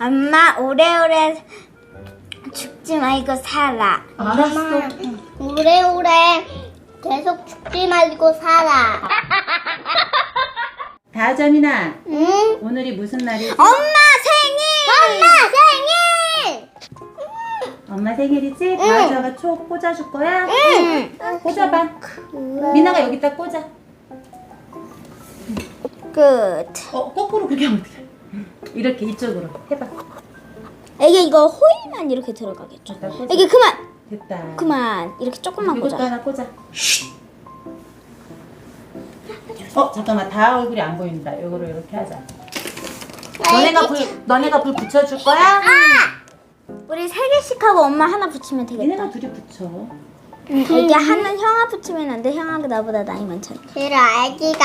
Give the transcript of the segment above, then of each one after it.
엄마 오래오래 죽지 말고 살아. 알았어. 오래오래 계속 죽지 말고 살아. 다 자민아, 응? 오늘이 무슨 날이지? 엄마 생일! 엄마 생일! 엄마 생일이지? 다자가 초 꽂아줄 거야? 응. 꽂아봐. 미나가 여기다 꽂아. 끝. 어, 거꾸로 하면 어떡해. 이렇게 이쪽으로 해봐. 이게 이거 호일만 이렇게 들어가겠죠. 꽂아. 이게 그만. 됐다. 그만. 이렇게 조금만 이것도 꽂아. 하나 꽂아. 어, 잠깐만. 다 얼굴이 안 보인다. 이거로 이렇게 하자. 너네가 불, 너네가 불 붙여줄 거야? 우리 세 개씩 하고 엄마 하나 붙이면 되겠다. 얘네가 둘이 붙여. 응, 이게 하는 형아 붙이면 안 돼. 형아가 나보다 나이 많잖아. 싫어, 아기가.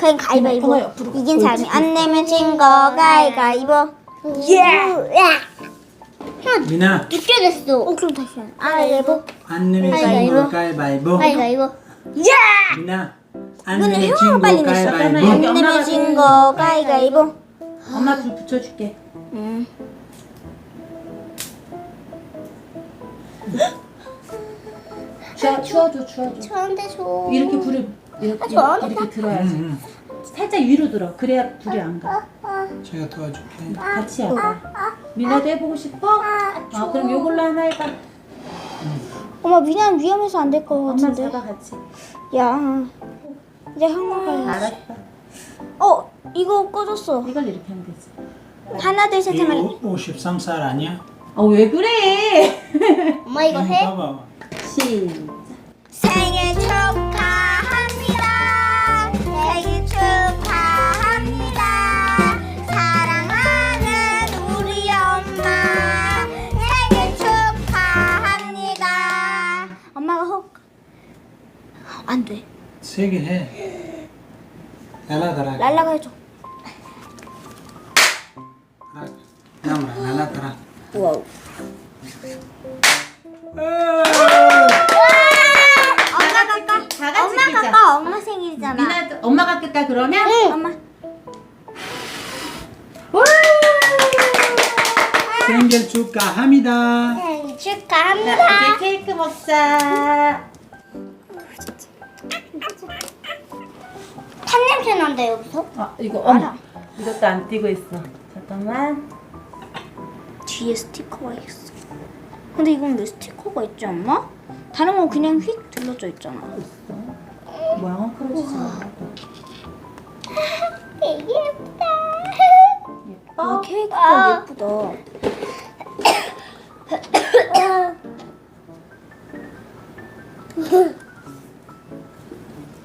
그냥 가위바위보. 형아 옆으로. 이긴 사람이 안 내면 진 거 가위바위보. 예! 미나 늦게 됐어. 어 그럼 다시 해. 가위바위보. 안 내면 가위바위보. 진거 가위바위보 가위바위보. 미나 안 이거는 내면 형아가 진거 빨리 냈어. 잠깐만, 가위바위보 안 내면 진 거 가위바위보. 엄마 불 붙여줄게. 응. 추워, 추워줘, 추워줘. 저한테 줘. 이렇게 불을 이렇게, 저한테 이렇게 들어야지. 응, 살짝 위로 들어. 그래야 불이 안 가. 응. 제가 도와줄게 같이 해봐. 미나도 해보고 싶어? 아, 그럼 요걸로 하나 해봐. 엄마 미나는 위험해서 안될것 엄마 같은데. 잡아 같이. 야. 이제. 해. 알았어. 어 이거 꺼졌어. 이걸 이렇게 하면 되지. 하나 둘셋 하면. 이거 53살 아니야? 아, 왜 그래? 엄마 이거 해? 봐봐 시작. 세게 해 날라가라 랄라가 해줘. 나무라 날라가라 와우. 엄마 가 까. 다 같이 엄마가 끼자. 까. 엄마 생일이잖아. 미나도 엄마가 끌까 그러면? 엄마. 생일 축하합니다 생일 축하합니다. 이제 케이크 먹자. 냄새 난다, 여기서. 아, 이거 어머. 이것도 안 띄고 있어. 잠깐만. 뒤에 스티커가 있어. 근데 이건 왜 스티커가 있지 엄마? 다른 건 그냥 휙 둘러져 있잖아. 모양은 크러지지 않아. 되게 예쁘다. 예뻐? 아 케이크가 예쁘다.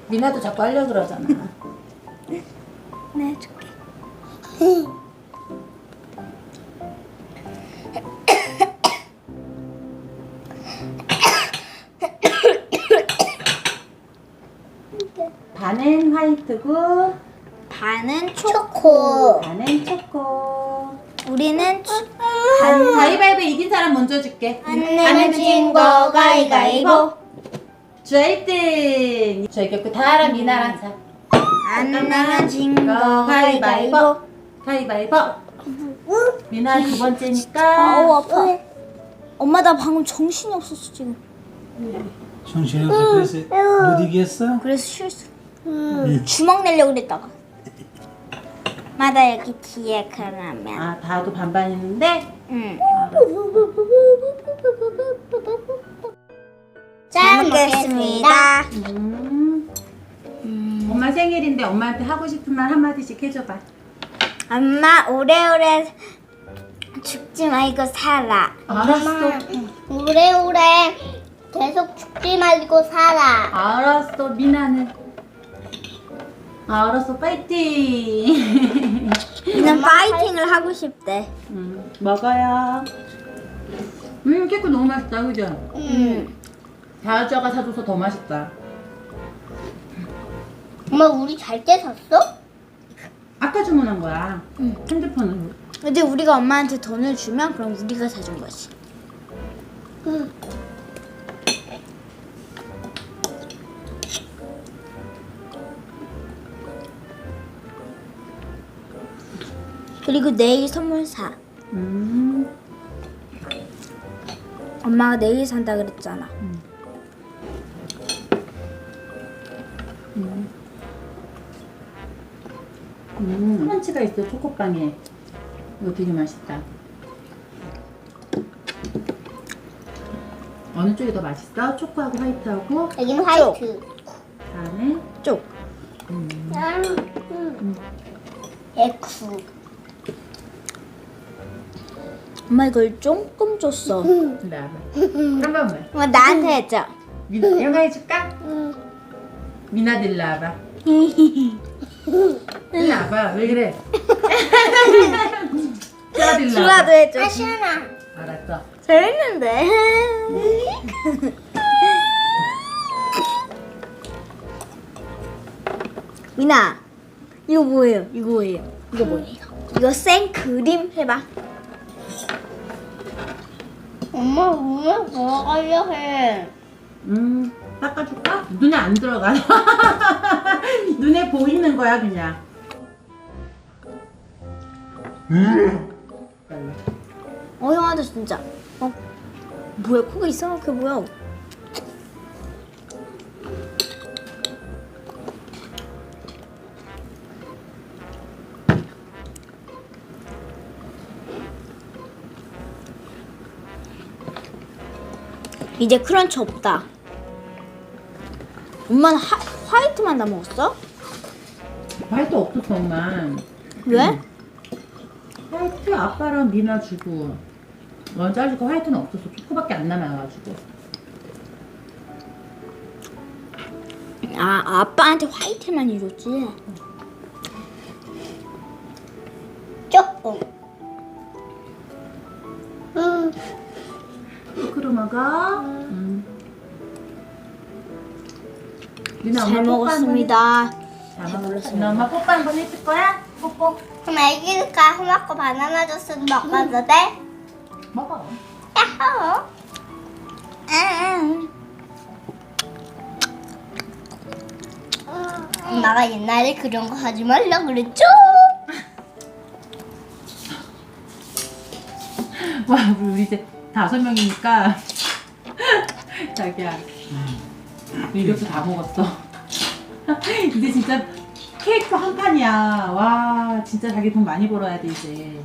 미나도 자꾸 하려 그러잖아. 네 줄게. 반은 화이트고, 반은 초. 초코. 반은 초코. 우리는 초. 반 가위바위보 이긴 사람 먼저 줄게. 안 내면 진거 가위가위보. 주 1등. 저 이렇게 다랑 미나랑 자. 안 내면 진거 가위바위보. 가위바위보. 미나 두 번째니까. 아우 아파. 엄마 나 방금 정신이 없었어 지금. 정신이 없어 그래서 못 이겼어? 그래서 실수. 주먹 내려고 그랬다가. 마다 여기 뒤에 그러면. 아, 다도 반반 있는데. 응. 잘잘 먹겠습니다. 음. 생일인데 엄마한테 하고 싶은 말 한마디씩 해줘봐. 엄마 오래오래 죽지 말고 살아. 알았어. 오래오래 계속 죽지 말고 살아. 알았어, 미나는. 알았어, 파이팅. 이는 파이팅을 하고 싶대. 음, 먹어요. 음, 케이크 너무 맛있다, 그죠? 응. 다저가 사줘서 더 맛있다. 엄마 우리 잘 때 샀어? 아까 주문한 거야. 핸드폰으로. 근데 우리가 엄마한테 돈을 주면 그럼 우리가 사준 거지. 응. 그리고 내일 선물 사. 음. 엄마가 내일 산다 그랬잖아. 음. 크런치가 있어 초코빵에. 이거 되게 맛있다. 어느 쪽이 더 맛있어? 초코하고 화이트하고 여기는 화이트. 다음에 쪽. 음. X. 엄마 이걸 조금 줬어. 일로 와봐. 한 번만. 엄마 나한테 해줘. 미나 영화 해줄까? 음. 미나도 일로 와봐. 일로 와봐. 왜 그래? 수아도 해줘. 아, 시원아. 알았어. 재밌는데. 미나, 이거 뭐예요? 이거 뭐예요? 이거 뭐예요? 이거 생크림 해봐. 엄마 눈에 들어가려 해. 음, 닦아줄까? 눈에 안 들어가. 눈에 보이는 거야, 그냥. 어 형아도 진짜. 어 뭐야 코가 이상하게 보여. 이제 크런치 없다. 엄마는 하, 화이트만 다 먹었어? 화이트 없었어, 엄마. 왜? 화이트 아빠랑 미나 주고. 먼저 해주고 화이트는 없었어. 초코밖에 안 남아가지고. 아 아빠한테 화이트만 해줬지. 조금. 음. 초코로 먹어. 음. 미나 잘 한번 해- 먹었습니다. 잘. 미나 엄마 뽀뽀 한 번 해줄 거야? 뽀뽀. 그럼 애기가 험하고 바나나 주스 먹어도 돼? 먹어. 야호. 엄마가 옛날에 그런 거 하지 말라 그랬죠? 와, 우리 이제 다섯 명이니까. 자기야. 이렇게 다 먹었어. 이제 진짜 케이크 한 판이야. 와, 진짜 자기 돈 많이 벌어야 돼, 이제.